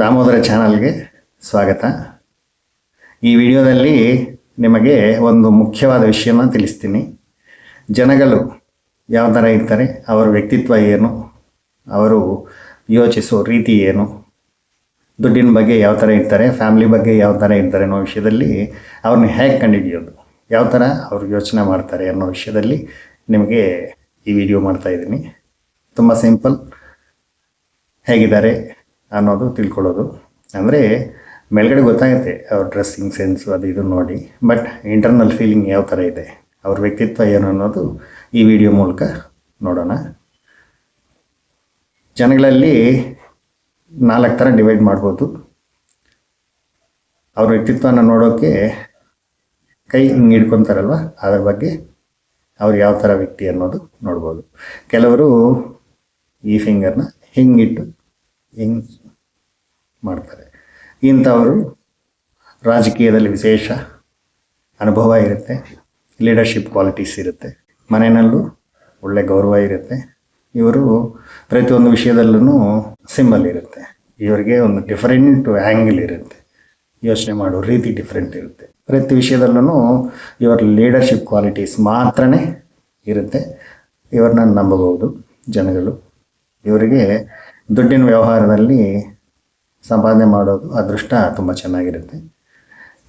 ದಾಮೋದರ ಚಾನಲ್ಗೆ ಸ್ವಾಗತ. ಈ ವಿಡಿಯೋದಲ್ಲಿ ನಿಮಗೆ ಒಂದು ಮುಖ್ಯವಾದ ವಿಷಯನ ತಿಳಿಸ್ತೀನಿ. ಜನಗಳು ಯಾವ ಥರ ಇರ್ತಾರೆ, ಅವರ ವ್ಯಕ್ತಿತ್ವ ಏನು, ಅವರು ಯೋಚಿಸೋ ರೀತಿ ಏನು, ದುಡ್ಡಿನ ಬಗ್ಗೆ ಯಾವ ಥರ ಇರ್ತಾರೆ, ಫ್ಯಾಮ್ಲಿ ಬಗ್ಗೆ ಯಾವ ಥರ ಇರ್ತಾರೆ ಅನ್ನೋ ವಿಷಯದಲ್ಲಿ ಅವ್ರನ್ನ ಹೇಗೆ ಕಂಡುಹಿಡಿಯೋದು, ಯಾವ ಥರ ಅವ್ರು ಯೋಚನೆ ಮಾಡ್ತಾರೆ ಅನ್ನೋ ವಿಷಯದಲ್ಲಿ ನಿಮಗೆ ಈ ವಿಡಿಯೋ ಮಾಡ್ತಾ ಇದ್ದೀನಿ. ತುಂಬ ಸಿಂಪಲ್ ಹೇಗಿದ್ದಾರೆ ಅನ್ನೋದು ತಿಳ್ಕೊಳ್ಳೋದು. ಅಂದರೆ ಮೇಲ್ಗಡೆ ಗೊತ್ತಾಗುತ್ತೆ ಅವ್ರ ಡ್ರೆಸ್ಸಿಂಗ್ ಸೆನ್ಸು ಅದು ಇದು ನೋಡಿ. ಬಟ್ ಇಂಟರ್ನಲ್ ಫೀಲಿಂಗ್ ಯಾವ ಥರ ಇದೆ, ಅವ್ರ ವ್ಯಕ್ತಿತ್ವ ಏನು ಅನ್ನೋದು ಈ ವಿಡಿಯೋ ಮೂಲಕ ನೋಡೋಣ. ಜನಗಳಲ್ಲಿ ನಾಲ್ಕು ಥರ ಡಿವೈಡ್ ಮಾಡ್ಬೋದು. ಅವ್ರ ವ್ಯಕ್ತಿತ್ವನ ನೋಡೋಕ್ಕೆ ಕೈ ಹಿಂಗೆ ಹಿಡ್ಕೊತಾರಲ್ವ? ಅದ್ರ ಬಗ್ಗೆ ಅವ್ರು ಯಾವ ಥರ ವ್ಯಕ್ತಿ ಅನ್ನೋದು ನೋಡ್ಬೋದು. ಕೆಲವರು ಈ ಫಿಂಗರ್ನ ಹಿಂಗಿಟ್ಟು, ಹಿಂಗೆ ಮಾಡ್ತಾರೆ. ಇಂಥವರು ರಾಜಕೀಯದಲ್ಲಿ ವಿಶೇಷ ಅನುಭವ ಇರುತ್ತೆ ಲೀಡರ್ಶಿಪ್ ಕ್ವಾಲಿಟೀಸ್ ಇರುತ್ತೆ, ಮನೆಯಲ್ಲೂ ಒಳ್ಳೆ ಗೌರವ ಇರುತ್ತೆ. ಇವರು ಪ್ರತಿಯೊಂದು ವಿಷಯದಲ್ಲೂ ಸಿಂಬಲ್ ಇರುತ್ತೆ. ಇವರಿಗೆ ಒಂದು ಡಿಫರೆಂಟ್ ಆ್ಯಂಗಲ್ ಇರುತ್ತೆ. ಯೋಚನೆ ಮಾಡೋ ರೀತಿ ಡಿಫ್ರೆಂಟ್ ಇರುತ್ತೆ. ಪ್ರತಿ ವಿಷಯದಲ್ಲೂ ಇವರ ಲೀಡರ್ಶಿಪ್ ಕ್ವಾಲಿಟೀಸ್ ಮಾತ್ರನೇ ಇರುತ್ತೆ. ಇವ್ರನ್ನ ನಂಬಬಹುದು ಜನಗಳು. ಇವರಿಗೆ ದುಡ್ಡಿನ ವ್ಯವಹಾರದಲ್ಲಿ ಸಂಪಾದನೆ ಮಾಡೋದು ಅದೃಷ್ಟ ತುಂಬ ಚೆನ್ನಾಗಿರುತ್ತೆ.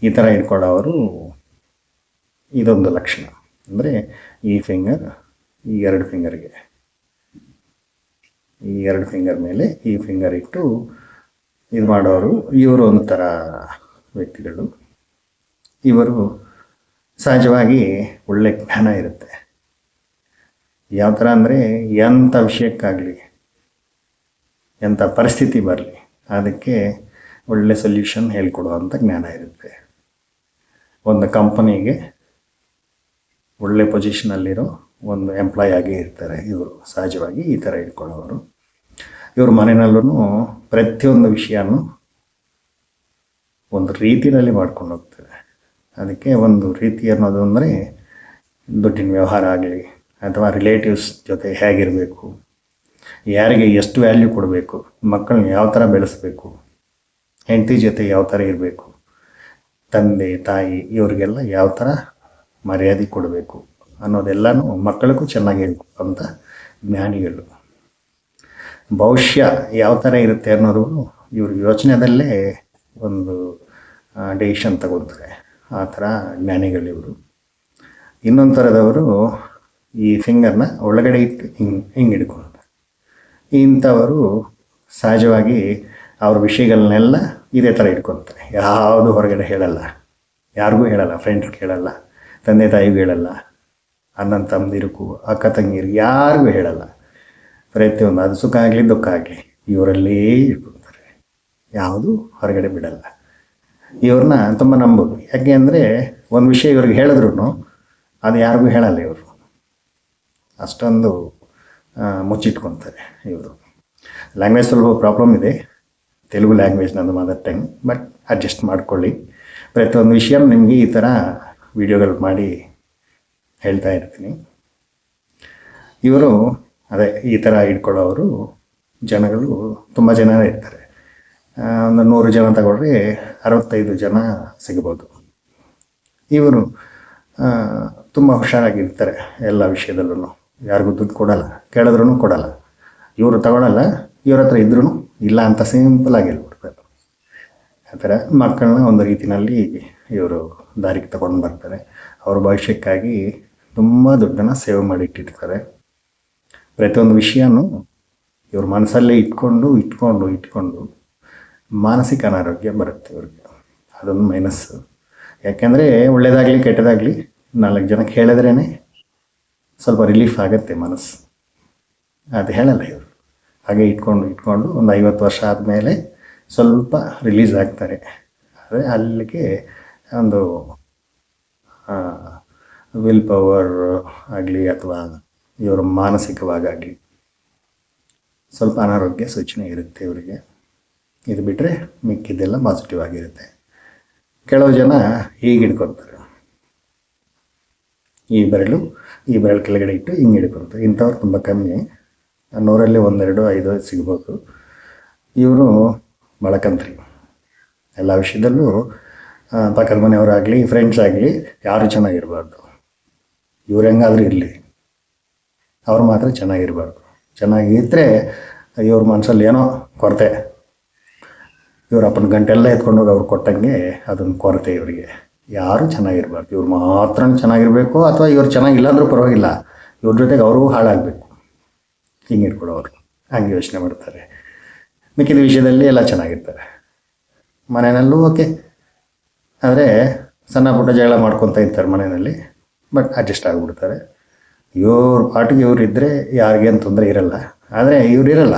ಈ ಥರ ಇಟ್ಕೊಳ್ಳೋರು ಇದೊಂದು ಲಕ್ಷಣ. ಅಂದರೆ ಈ ಫಿಂಗರ್ ಈ ಎರಡು ಫಿಂಗರ್ಗೆ ಈ ಎರಡು ಫಿಂಗರ್ ಮೇಲೆ ಈ ಫಿಂಗರ್ ಇಟ್ಟು ಇದು ಮಾಡೋರು ಇವರು ಒಂಥರ ವ್ಯಕ್ತಿಗಳು. ಇವರು ಸಹಜವಾಗಿ ಒಳ್ಳೆ ಜ್ಞಾನ ಇರುತ್ತೆ. ಯಾವ ಥರ ಅಂದರೆ ಎಂಥ ವಿಷಯಕ್ಕಾಗಲಿ. ಎಂಥ ಪರಿಸ್ಥಿತಿ ಬರಲಿ, ಅದಕ್ಕೆ ಒಳ್ಳೆ ಸೊಲ್ಯೂಷನ್ ಹೇಳ್ಕೊಡುವಂಥ ಜ್ಞಾನ ಇರುತ್ತೆ. ಒಂದು ಕಂಪನಿಗೆ ಒಳ್ಳೆ ಪೊಸಿಷನಲ್ಲಿರೋ ಒಂದು ಎಂಪ್ಲಾಯ್ ಆಗಿ ಇರ್ತಾರೆ ಇವರು, ಸಹಜವಾಗಿ ಈ ಥರ ಇಟ್ಕೊಳ್ಳೋರು. ಇವ್ರ ಮನೆಯಲ್ಲೂ ಪ್ರತಿಯೊಂದು ವಿಷಯನೂ ಒಂದು ರೀತಿಯಲ್ಲಿ ಮಾಡ್ಕೊಂಡು ಹೋಗ್ತಾರೆ. ಅದಕ್ಕೆ ಒಂದು ರೀತಿ ಅನ್ನೋದು ಅಂದರೆ ದುಡ್ಡಿನ ವ್ಯವಹಾರ ಆಗಲಿ, ಅಥವಾ ರಿಲೇಟಿವ್ಸ್ ಜೊತೆ ಹೇಗಿರಬೇಕು ಯಾರಿಗೆ ಎಷ್ಟು ವ್ಯಾಲ್ಯೂ ಕೊಡಬೇಕು, ಮಕ್ಕಳನ್ನ ಯಾವ ಥರ ಬೆಳೆಸಬೇಕು, ಹೆಂಡತಿ ಜೊತೆ ಯಾವ ಥರ ಇರಬೇಕು, ತಂದೆ, ತಾಯಿ ಇವರಿಗೆಲ್ಲ ಯಾವ ಥರ ಮರ್ಯಾದೆ ಕೊಡಬೇಕು ಅನ್ನೋದೆಲ್ಲನೂ ಮಕ್ಕಳಿಗೂ ಚೆನ್ನಾಗಿ ಅಂತ ಜ್ಞಾನಿಗಳು. ಭವಿಷ್ಯ ಯಾವ ಥರ ಇರುತ್ತೆ ಅನ್ನೋದು ಇವ್ರ ಯೋಚನೆದಲ್ಲೇ ಒಂದು ಡಿಸಿಷನ್ ತಗೊತಾರೆ ಆ ಥರ ಜ್ಞಾನಿಗಳಿವರು ಇನ್ನೊಂದು ಥರದವರು ಈ ಫಿಂಗರ್ನ ಒಳಗಡೆ ಇಟ್ಟು ಹಿಂಗೆ ಹಿಂಗೆ ಹಿಡ್ಕೊಳ್ತಾರೆ ಇಂಥವರು ಸಹಜವಾಗಿ ಅವ್ರ ವಿಷಯಗಳನ್ನೆಲ್ಲ ಇದೇ ಥರ ಇಟ್ಕೊತಾರೆ ಯಾವುದು ಹೊರಗಡೆ ಹೇಳಲ್ಲ. ಯಾರಿಗೂ ಹೇಳಲ್ಲ. ಫ್ರೆಂಡ್ಸ್ ಹೇಳಲ್ಲ. ತಂದೆ ತಾಯಿಗೂ ಹೇಳಲ್ಲ. ಅಣ್ಣನ ತಮ್ಮದಿರ್ಗೂ ಅಕ್ಕ ತಂಗಿರು ಯಾರಿಗೂ ಹೇಳಲ್ಲ. ಪ್ರತಿಯೊಂದು, ಅದು ಸುಖ ಆಗಲಿ, ದುಃಖ ಆಗಲಿ, ಇವರಲ್ಲೇ ಇಟ್ಕೊತಾರೆ ಯಾವುದು ಹೊರಗಡೆ ಬಿಡಲ್ಲ. ಇವ್ರನ್ನ ತುಂಬ ನಂಬೋದು. ಯಾಕೆ ಅಂದರೆ ಒಂದು ವಿಷಯ ಇವ್ರಿಗೆ ಹೇಳಿದ್ರು ಅದು ಯಾರಿಗೂ ಹೇಳಲ್ಲ ಇವರು. ಅಷ್ಟೊಂದು ಮುಚ್ಚಿಟ್ಕೊತಾರೆ ಇವರು. ಲ್ಯಾಂಗ್ವೇಜ್ ಸ್ವಲ್ಪ ಪ್ರಾಬ್ಲಮ್ ಇದೆ. ತೆಲುಗು ಲ್ಯಾಂಗ್ವೇಜ್ ನನ್ನ ಮದರ್ ಟಂಗ್ ಬಟ್ ಅಡ್ಜಸ್ಟ್ ಮಾಡ್ಕೊಳ್ಳಿ. ಪ್ರತಿಯೊಂದು ವಿಷಯ ನಿಮಗೆ ಈ ಥರ ವಿಡಿಯೋಗಳು ಮಾಡಿ ಹೇಳ್ತಾ ಇರ್ತೀನಿ. ಇವರು ಅದೇ ಈ ಥರ ಇಟ್ಕೊಳ್ಳೋರು ಜನಗಳು ತುಂಬ ಜನ ಇರ್ತಾರೆ. ಒಂದು ನೂರು ಜನ ತಗೊಂಡ್ರೆ ಅರವತ್ತೈದು ಜನ ಸಿಗ್ಬೋದು. ಇವರು ತುಂಬ ಹುಷಾರಾಗಿರ್ತಾರೆ ಎಲ್ಲ ವಿಷಯದಲ್ಲೂ ಯಾರಿಗೂ ದುಡ್ಡು ಕೊಡಲ್ಲ ಕೇಳಿದ್ರೂ ಕೊಡಲ್ಲ. ಇವರು ತಗೊಳ್ಳಲ್ಲ ಇವ್ರ ಹತ್ರ ಇದ್ರೂ ಇಲ್ಲ ಅಂತ ಸಿಂಪಲ್ ಆಗಿ ಹೇಳ್ಬಿಡ್ತಾರೆ. ಆ ಥರ ಮಕ್ಕಳನ್ನ ಒಂದು ರೀತಿಯಲ್ಲಿ ಇವರು ದಾರಿಗೆ ತಗೊಂಡು ಬರ್ತಾರೆ. ಅವ್ರ ಭವಿಷ್ಯಕ್ಕಾಗಿ ತುಂಬ ದುಡ್ಡನ್ನು ಸೇವ್ ಮಾಡಿ ಇಟ್ಟಿರ್ತಾರೆ ಪ್ರತಿಯೊಂದು ವಿಷಯನೂ ಇವ್ರ ಮನಸ್ಸಲ್ಲೇ ಇಟ್ಕೊಂಡು ಇಟ್ಕೊಂಡು ಇಟ್ಕೊಂಡು ಮಾನಸಿಕ ಅನಾರೋಗ್ಯ ಬರುತ್ತೆ ಇವ್ರಿಗೆ. ಅದೊಂದು ಮೈನಸ್ಸು ಯಾಕೆಂದರೆ ಒಳ್ಳೆಯದಾಗಲಿ ಕೆಟ್ಟದಾಗಲಿ ನಾಲ್ಕು ಜನಕ್ಕೆ ಹೇಳಿದ್ರೇ ಸ್ವಲ್ಪ ರಿಲೀಫ್ ಆಗುತ್ತೆ ಮನಸ್ಸು. ಅದು ಹೇಳಲ್ಲ ಇವರು. ಹಾಗೆ ಇಟ್ಕೊಂಡು ಇಟ್ಕೊಂಡು ಒಂದು ಐವತ್ತು ವರ್ಷ ಆದಮೇಲೆ ಸ್ವಲ್ಪ ರಿಲೀಸ್ ಆಗ್ತಾರೆ. ಆದರೆ ಅಲ್ಲಿಗೆ ಒಂದು ವಿಲ್ ಪವರ್ ಆಗಲಿ ಅಥವಾ ಇವರು ಮಾನಸಿಕವಾಗಲಿ ಸ್ವಲ್ಪ ಅನಾರೋಗ್ಯ ಸೂಚನೆ ಇರುತ್ತೆ ಇವರಿಗೆ. ಇದು ಬಿಟ್ಟರೆ ಮಿಕ್ಕಿದ್ದೆಲ್ಲ ಪಾಸಿಟಿವ್ ಆಗಿರುತ್ತೆ. ಕೆಲವು ಜನ ಹೀಗೆ ಹಿಡ್ಕೊತಾರೆ ಈ ಬೆರಳು ಈ ಬೆರಳು ಕೆಳಗಡೆ ಇಟ್ಟು ಹಿಂಗೆ ಹಿಡ್ಕೊಳ್ತಾರೆ. ಇಂಥವ್ರು ತುಂಬ ಕಮ್ಮಿ. ನೂರಲ್ಲಿ ಒಂದೆರಡು, ಐದು ಸಿಗ್ಬೋದು. ಇವರು ಬಳಕಂತ್ರಿ ಎಲ್ಲ ವಿಷಯದಲ್ಲೂ ಪಕ್ಕದ ಮನೆಯವರಾಗಲಿ ಫ್ರೆಂಡ್ಸ್ ಆಗಲಿ ಯಾರು ಚೆನ್ನಾಗಿರಬಾರ್ದು. ಇವ್ರು ಹೆಂಗಾದರೂ ಇರಲಿ. ಅವ್ರು ಮಾತ್ರ ಚೆನ್ನಾಗಿರಬಾರ್ದು. ಚೆನ್ನಾಗಿದ್ದರೆ ಇವ್ರ ಮನಸ್ಸಲ್ಲಿ ಏನೋ ಕೊರತೆ. ಇವರು ಅಪ್ಪನ ಗಂಟೆಲ್ಲ ಎತ್ಕೊಂಡು ಹೋಗಿ ಅವ್ರು ಕೊಟ್ಟಂಗೆ ಅದನ್ನು ಕೊರತೆ ಇವರಿಗೆ. ಯಾರು ಚೆನ್ನಾಗಿರ್ಬಾರ್ದು ಇವ್ರು ಮಾತ್ರ ಚೆನ್ನಾಗಿರಬೇಕು ಅಥವಾ ಇವ್ರು ಚೆನ್ನಾಗಿಲ್ಲ ಅಂದರೂ ಪರವಾಗಿಲ್ಲ. ಇವ್ರ ಜೊತೆಗೆ ಅವ್ರಿಗೂ ಹಾಳಾಗಬೇಕು. ಹಿಂಗೆ ಇಟ್ಕೊಳ್ಳೋರು ಹಂಗೆ ಯೋಚನೆ ಮಾಡ್ತಾರೆ. ಮಿಕ್ಕಿದ ವಿಷಯದಲ್ಲಿ ಎಲ್ಲ ಚೆನ್ನಾಗಿರ್ತಾರೆ. ಮನೆಯಲ್ಲೂ ಓಕೆ. ಆದರೆ ಸಣ್ಣ ಪುಟ್ಟ ಜಗಳ ಮಾಡ್ಕೊತ ಇರ್ತಾರೆ ಮನೆಯಲ್ಲಿ. ಬಟ್ ಅಡ್ಜಸ್ಟ್ ಆಗಿಬಿಡ್ತಾರೆ. ಇವ್ರ ಪಾಟಿಗೆ ಇವ್ರು ಇದ್ದರೆ ಯಾರಿಗೇನು ತೊಂದರೆ ಇರಲ್ಲ. ಆದರೆ ಇವ್ರು ಇರಲ್ಲ.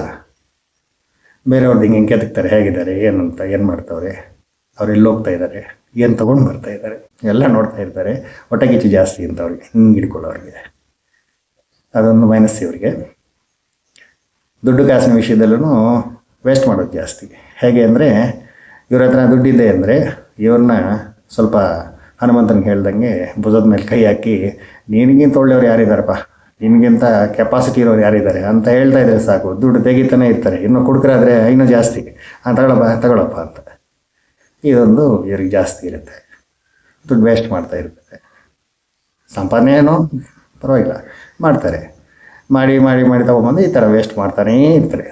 ಬೇರೆಯವ್ರದ್ದು ಹಿಂಗೆ ಹಿಂಗೆ ಕೆದಕ್ತಾರೆ. ಹೇಗಿದ್ದಾರೆ? ಏನಂತ ಏನು ಮಾಡ್ತಾವ್ರೆ? ಅವ್ರು ಎಲ್ಲಿ ಹೋಗ್ತಾ ಇದ್ದಾರೆ, ಏನು ತೊಗೊಂಡು ಬರ್ತಾ ಇದ್ದಾರೆ, ಎಲ್ಲ ನೋಡ್ತಾ ಇರ್ತಾರೆ. ಹೊಟ್ಟೆ ಕಿಚ್ಚು ಜಾಸ್ತಿ ಅಂತ ಅವ್ರಿಗೆ, ಹಿಂಗೆ ಹಿಡ್ಕೊಳ್ಳೋರಿಗೆ. ಅದೊಂದು ಮೈನಸ್ ಇವರಿಗೆ. ದುಡ್ಡು ಕಾಸಿನ ವಿಷಯದಲ್ಲೂ ವೇಸ್ಟ್ ಮಾಡೋದು ಜಾಸ್ತಿ. ಹೇಗೆ ಅಂದರೆ, ಇವ್ರ ಹತ್ರ ದುಡ್ಡಿದೆ ಅಂದರೆ, ಇವ್ರನ್ನ ಸ್ವಲ್ಪ ಹನುಮಂತನಿಗೆ ಹೇಳ್ದಂಗೆ ಭುಜದ ಮೇಲೆ ಕೈ ಹಾಕಿ, ನಿನಗಿಂತ ಒಳ್ಳೆಯವ್ರು ಯಾರಿದ್ದಾರಪ್ಪ ನಿನಗಿಂತ ಕೆಪಾಸಿಟಿ ಇರೋರು ಯಾರಿದ್ದಾರೆ ಅಂತ ಹೇಳ್ತಾ ಇದ್ದಾರೆ ಸಾಕು. ದುಡ್ಡು ತೆಗಿತಾನೆ ಇರ್ತಾರೆ. ಇನ್ನು ಕುಡುಕರಾದರೆ ಇನ್ನೂ ಜಾಸ್ತಿ. ಅಂತ ತಗೊಳಪ್ಪ ತಗೊಳಪ್ಪ ಅಂತ. ಇದೊಂದು ಇವ್ರಿಗೆ ಜಾಸ್ತಿ ಇರುತ್ತೆ. ದುಡ್ಡು ವೇಸ್ಟ್ ಮಾಡ್ತಾ ಇರ್ತಾರೆ ಸಂಪಾದನೆ ಏನು ಪರವಾಗಿಲ್ಲ, ಮಾಡ್ತಾರೆ. ಮಾಡಿ ಮಾಡಿ ಮಾಡಿ ತೊಗೊಂಬಂದು ಈ ಥರ ವೇಸ್ಟ್ ಮಾಡ್ತಾನೇ ಇರ್ತಾರೆ.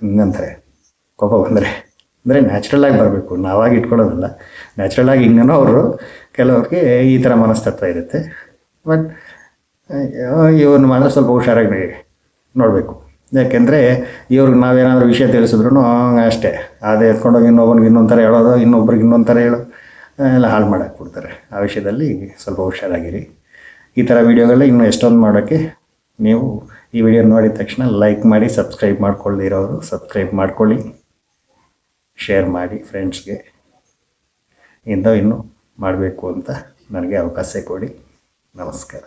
ಹಿಂಗಂತಾರೆ ಕೋಪ ಬಂದರೆ, ಅಂದರೆ ನ್ಯಾಚುರಲ್ಲಾಗಿ ಬರಬೇಕು. ನಾವಾಗಿ ಇಟ್ಕೊಳ್ಳೋದಲ್ಲ. ನ್ಯಾಚುರಲ್ ಆಗಿ ಹಿಂಗನೋ ಅವರು ಕೆಲವ್ರಿಗೆ ಈ ಥರ ಮನಸ್ತತ್ವ ಇರುತ್ತೆ. ಬಟ್ ಇವನು ಮಾತ್ರ ಸ್ವಲ್ಪ ಹುಷಾರಾಗಿ ನೋಡಬೇಕು. ಯಾಕೆಂದರೆ ಇವ್ರಿಗೆ ನಾವೇನಾದರೂ ವಿಷಯ ತಿಳಿಸಿದ್ರು ಅಷ್ಟೇ. ಅದೇ ಎತ್ಕೊಂಡೋಗಿ ಇನ್ನೊಬ್ಬನಿಗೆ ಇನ್ನೊಂದು ಥರ ಹೇಳೋದು, ಇನ್ನೊಬ್ರಿಗೆ ಇನ್ನೊಂದು ಥರ ಹೇಳೋ ಎಲ್ಲ ಹಾಳು ಮಾಡೋಕ್ಕೆ ಕೊಡ್ತಾರೆ. ಆ ವಿಷಯದಲ್ಲಿ ಸ್ವಲ್ಪ ಹುಷಾರಾಗಿರಿ. ಈ ಥರ ವೀಡಿಯೋಗಳೆಲ್ಲ ಇನ್ನೂ ಎಷ್ಟೊಂದು ಮಾಡೋಕ್ಕೆ ನೀವು ಈ ವಿಡಿಯೋ ನೋಡಿದ ತಕ್ಷಣ ಲೈಕ್ ಮಾಡಿ, ಸಬ್ಸ್ಕ್ರೈಬ್ ಮಾಡ್ಕೊಳ್ಳದಿರೋರು ಸಬ್ಸ್ಕ್ರೈಬ್ ಮಾಡ್ಕೊಳ್ಳಿ, ಶೇರ್ ಮಾಡಿ ಫ್ರೆಂಡ್ಸ್ಗೆ. ಇಂಥವು ಇನ್ನೂ ಮಾಡಬೇಕು ಅಂತ ನನಗೆ ಅವಕಾಶ ಕೊಡಿ. ನಮಸ್ಕಾರ.